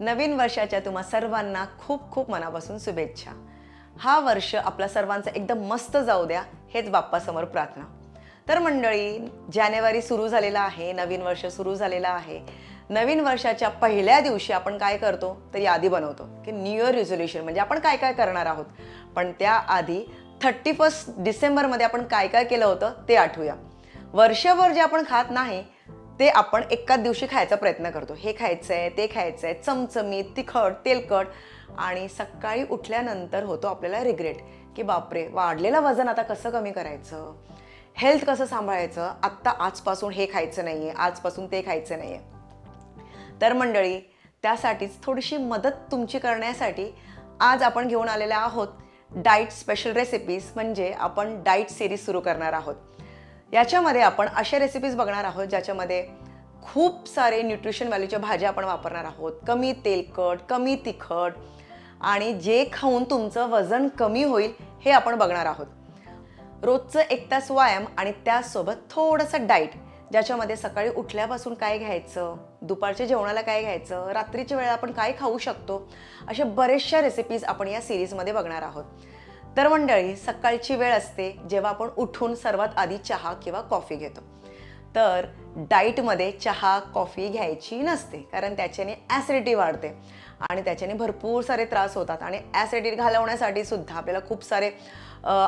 नवीन वर्षाच्या तुम्हा सर्वांना खूप खूप मनापासून शुभेच्छा. हा वर्ष आपला सर्वांचा एकदम मस्त जाऊ द्या हेच बाप्पासमोर प्रार्थना. तर मंडळी जानेवारी सुरू झालेला आहे नवीन वर्ष सुरू झालेलं आहे. नवीन वर्षाच्या पहिल्या दिवशी आपण काय करतो? तर यादी बनवतो की न्यू इयर रिझोल्युशन म्हणजे आपण काय काय करणार आहोत? पण त्याआधी थर्टी फर्स्ट डिसेंबरमध्ये आपण काय काय केलं होतं ते आठवूया. वर्षभर जे आपण खात नाही ते आपण एकाच दिवशी खायचा प्रयत्न करतो. हे खायचं आहे ते खायचं आहे चमचमीत तिखट तेलकट आणि सकाळी उठल्यानंतर होतो आपल्याला रिग्रेट की बापरे वाढलेलं वजन आता कसं कमी करायचं? हेल्थ कसं सांभाळायचं? आत्ता आजपासून हे खायचं नाही आहे आजपासून ते खायचं नाही आहे तर मंडळी त्यासाठीच थोडीशी मदत तुमची करण्यासाठी आज आपण घेऊन आलेले आहोत डाईट स्पेशल रेसिपीज. म्हणजे आपण डाईट सिरीज सुरू करणार आहोत. याच्यामध्ये आपण अशा रेसिपीज बघणार आहोत ज्याच्यामध्ये खूप सारे न्यूट्रिशन व्हॅल्यूच्या भाज्या आपण वापरणार आहोत. कमी तेलकट कमी तिखट आणि जे खाऊन तुमचं वजन कमी होईल हे आपण बघणार आहोत. रोजचं एक तास व्यायाम आणि त्याचसोबत थोडंसं डाईट ज्याच्यामध्ये सकाळी उठल्यापासून काय घ्यायचं दुपारच्या जेवणाला काय घ्यायचं रात्रीच्या वेळेला आपण काय खाऊ शकतो अशा बऱ्याचशा रेसिपीज आपण या सिरीजमध्ये बघणार आहोत. तर मंडळी सकाळची वेळ असते जेव्हा आपण उठून सर्वात आधी चहा किंवा कॉफी घेतो. तर डाईटमध्ये चहा कॉफी घ्यायची नसते कारण त्याच्याने ॲसिडिटी वाढते आणि त्याच्याने भरपूर सारे त्रास होतात आणि ॲसिडिटी घालवण्यासाठी सुद्धा आपल्याला खूप सारे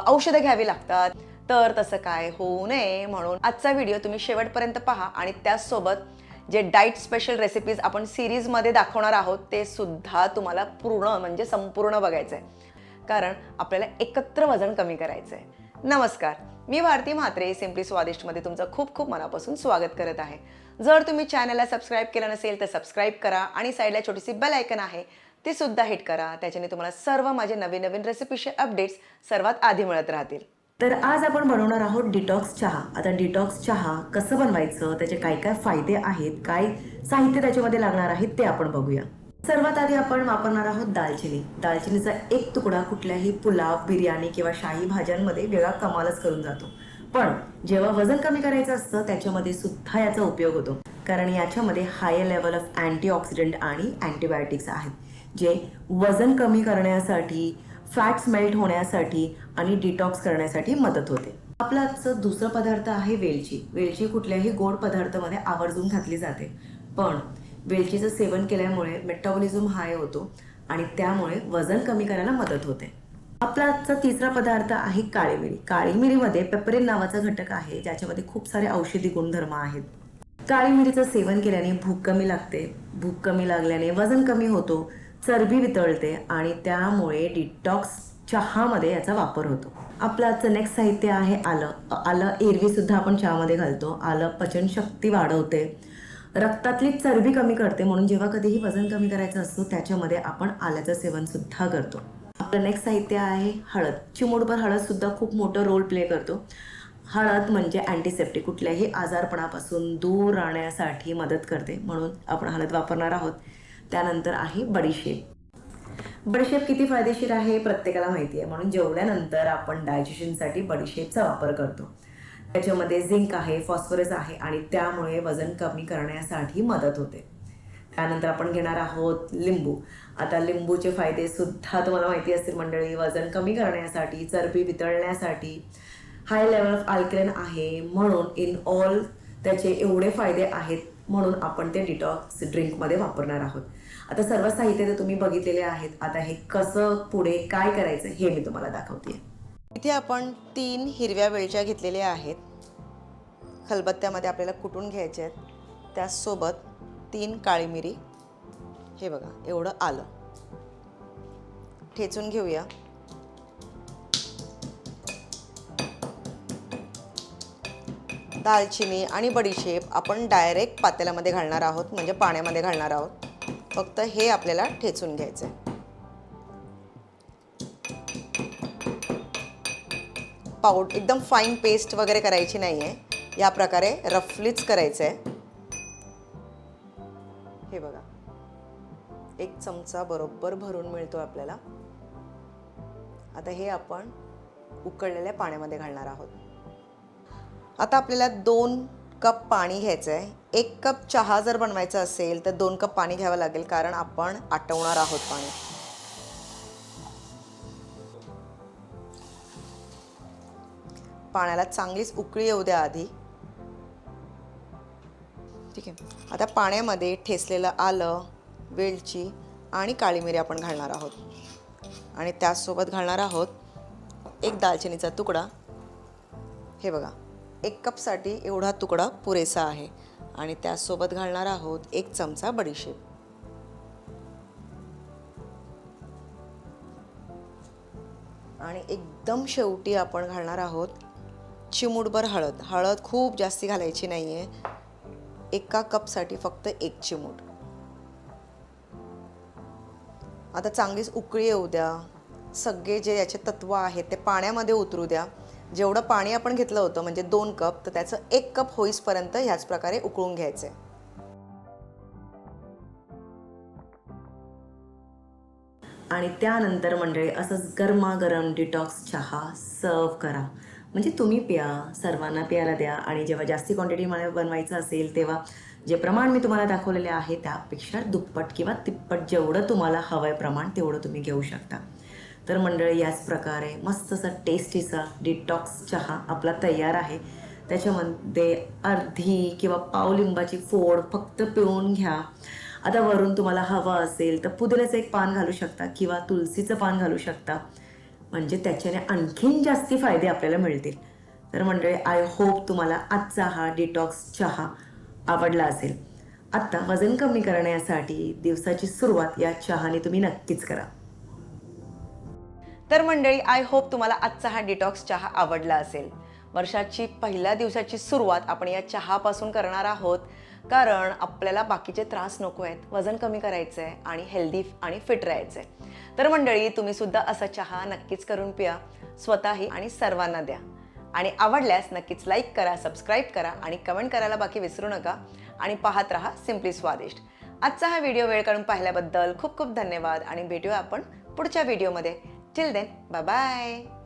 औषधं घ्यावी लागतात. तर तसं काय होऊ नये म्हणून आजचा व्हिडिओ तुम्ही शेवटपर्यंत पहा आणि त्याचसोबत जे डाईट स्पेशल रेसिपीज आपण सिरीजमध्ये दाखवणार आहोत ते सुद्धा तुम्हाला पूर्ण म्हणजे संपूर्ण बघायचं आहे कारण आपल्याला एकत्र वजन कमी करायचं आहे नमस्कार मी भारती म्हात्रे सिम्पली स्वादिष्टमध्ये तुमचं खूप खूप मनापासून स्वागत करत आहे. जर तुम्ही चॅनलला सबस्क्राईब केलं नसेल तर सबस्क्राईब करा आणि साईडला छोटीशी बेल आयकन आहे ती सुद्धा हिट करा त्याच्याने तुम्हाला सर्व माझे नवीन नवीन रेसिपीचे अपडेट्स सर्वात आधी मिळत राहतील. तर आज आपण बनवणार आहोत डिटॉक्स चहा. आता डिटॉक्स चहा कसं बनवायचं त्याचे काय काय फायदे आहेत काय साहित्य त्याच्यामध्ये लागणार आहेत ते आपण बघूया. सर्वात आधी आपण वापरणार आहोत दालचिनी. दालचिनीचा एक तुकडा कुठल्याही पुलाव बिर्याणी किंवा शाही भाज्यांमध्ये वेगळा कमालच करून जातो. पण जेव्हा वजन कमी करायचं असतं त्याच्यामध्ये सुद्धा याचा उपयोग होतो. कारण याच्यामध्ये हाय लेवल ऑफ अँटीऑक्सिडंट आणि अँटीबायोटिक्स आहेत. जे वजन कमी करण्यासाठी फॅट्स मेल्ट होण्यासाठी आणि डिटॉक्स करण्यासाठी मदत होते. आपलाच आजचं दुसरं पदार्थ आहे वेलची. वेलची कुठल्याही गोड पदार्थामध्ये आवर्जून घातली जाते. पण वेलचीचं सेवन केल्यामुळे मेटाबॉलिझम हाय होतो आणि त्यामुळे वजन कमी करायला मदत होते. आपला आजचा तिसरा पदार्थ आहे काळी मिरी काळी मिरीमध्ये पेपरिन नावाचा घटक आहे ज्याच्यामध्ये खूप सारे औषधी गुणधर्म आहेत. काळी मिरीचं सेवन केल्याने भूक कमी लागते. भूक कमी लागल्याने वजन कमी होतो चरबी वितळते आणि त्यामुळे डिटॉक्स चहामध्ये याचा वापर होतो. आपलं आजचं नेक्स्ट साहित्य आहे आलं. आलं एरवी सुद्धा आपण चहामध्ये घालतो. आलं पचनशक्ती वाढवते. रक्तातली चरबी कमी करते म्हणून जेव्हा कधीही वजन कमी करायचं असतो त्याच्यामध्ये आपण आल्याचं सेवन सुद्धा करतो. आपलं नेक्स्ट साहित्य आहे हळद. चिमूटभर हळद सुद्धा खूप मोठं रोल प्ले करतो. हळद म्हणजे अँटीसेप्टिक कुठल्याही आजारपणापासून दूर राहण्यासाठी मदत करते म्हणून आपण हळद वापरणार आहोत. त्यानंतर आहे बडीशेप बडीशेप किती फायदेशीर आहे? हे प्रत्येकाला माहिती आहे. म्हणून जेवल्यानंतर आपण डायजेशनसाठी बडीशेपचा वापर करतो. त्याच्यामध्ये झिंक आहे फॉस्फरस आहे आणि त्यामुळे वजन कमी करण्यासाठी मदत होते. त्यानंतर आपण घेणार आहोत लिंबू. आता लिंबूचे फायदे सुद्धा तुम्हाला माहिती असतील मंडळी. वजन कमी करण्यासाठी चरबी वितळण्यासाठी हाय लेवल ऑफ आल्क्रेन आहे म्हणून इन ऑल त्याचे एवढे फायदे आहेत म्हणून आपण ते डिटॉक्स ड्रिंकमध्ये वापरणार आहोत. आता सर्व साहित्य ते तुम्ही बघितलेले आहेत. आता हे कसं पुढे काय करायचं हे मी तुम्हाला दाखवते इथे आपण तीन हिरव्या वेलच्या घेतलेल्या आहेत. खलबत्त्यामध्ये आपल्याला कुटून घ्यायचे आहेत. त्याचसोबत तीन काळी मिरी. हे बघा एवढं आलं. ठेचून घेऊया. दालचिनी आणि बडीशेप आपण डायरेक्ट पातेल्यामध्ये घालणार आहोत म्हणजे पाण्यामध्ये घालणार आहोत. फक्त हे आपल्याला ठेचून घ्यायचं आहे पावड एकदम फाईन पेस्ट वगैरे करायची नाही आहे या प्रकारे रफलीच करायचं आहे हे बघा. एक चमचा बरोबर भरून मिळतो आपल्याला. आता हे आपण उकळलेल्या पाण्यामध्ये घालणार आहोत. आता आपल्याला दोन कप पाणी घ्यायचं आहे एक कप चहा जर बनवायचा असेल तर दोन कप पाणी घ्यावं लागेल कारण आपण आटवणार आहोत पाणी. पाण्याला चांगलीच उकळी येऊ द्या आधी. ठीक आहे. आता पाण्यामध्ये ठेसलेलं आलं वेलची आणि काळी मिरी आपण घालणार आहोत. आणि त्याचसोबत घालणार आहोत एक दालचिनीचा तुकडा. हे बघा एक कपसाठी एवढा तुकडा पुरेसा आहे. आणि त्याचसोबत घालणार आहोत एक चमचा बडीशेप. आणि एकदम शेवटी आपण घालणार आहोत चिमूटभर हळद. हळद खूप जास्ती घालायची नाही आहे एका कपसाठी फक्त एक चिमूट. आता चांगलीच उकळी येऊ द्या. सगळे जे याचे तत्व आहेत ते पाण्यामध्ये उतरू द्या. जेवढं पाणी आपण घेतलं होतं म्हणजे दोन कप तर त्याचं एक कप होईसपर्यंत ह्याच प्रकारे उकळून घ्यायचं. आहे आणि त्यानंतर मंडळी असंच गरमागरम डिटॉक्स चहा सर्व करा. म्हणजे तुम्ही प्या सर्वांना प्यायला द्या आणि जेव्हा जास्ती क्वांटिटीमध्ये बनवायचं असेल तेव्हा जे प्रमाण मी तुम्हाला दाखवलेले आहे त्यापेक्षा दुप्पट किंवा तिप्पट जेवढं तुम्हाला हवं आहे प्रमाण तेवढं तुम्ही घेऊ शकता. तर मंडळी याच प्रकारे मस्त असा टेस्टीचा डिटॉक्स चहा आपला तयार आहे. त्याच्यामध्ये अर्धी किंवा पाव लिंबाची फोड फक्त पिळून घ्या. आता वरून तुम्हाला हवं असेल तर पुदिन्याचं एक पान घालू शकता किंवा तुलसीचं पान घालू शकता. म्हणजे त्याच्याने आणखीन जास्ती फायदे आपल्याला मिळतील. तर मंडळी आय होप तुम्हाला आजचा हा डिटॉक्स चहा आवडला असेल. आत्ता वजन कमी करण्यासाठी दिवसाची सुरुवात या चहाने तुम्ही नक्कीच करा. तर मंडळी आय होप तुम्हाला आजचा हा डिटॉक्स चहा आवडला असेल. वर्षाची पहिल्या दिवसाची सुरुवात आपण या चहापासून करणार आहोत. कारण आपल्याला बाकीचे त्रास नको आहेत वजन कमी करायचं आहे आणि हेल्दी आणि फिट राहायचं आहे तर मंडळी तुम्ही सुद्धा असा चहा नक्कीच करून पिया स्वतःही आणि सर्वांना द्या. आणि आवडल्यास नक्कीच लाईक करा सबस्क्राईब करा आणि कमेंट करायला बाकी विसरू नका आणि पाहत रहा सिम्पली स्वादिष्ट आजचा हा व्हिडिओ वेळ काढून पाहिल्याबद्दल खूप खूप धन्यवाद आणि भेटूया आपण पुढच्या व्हिडिओमध्ये टिल देन बाय बाय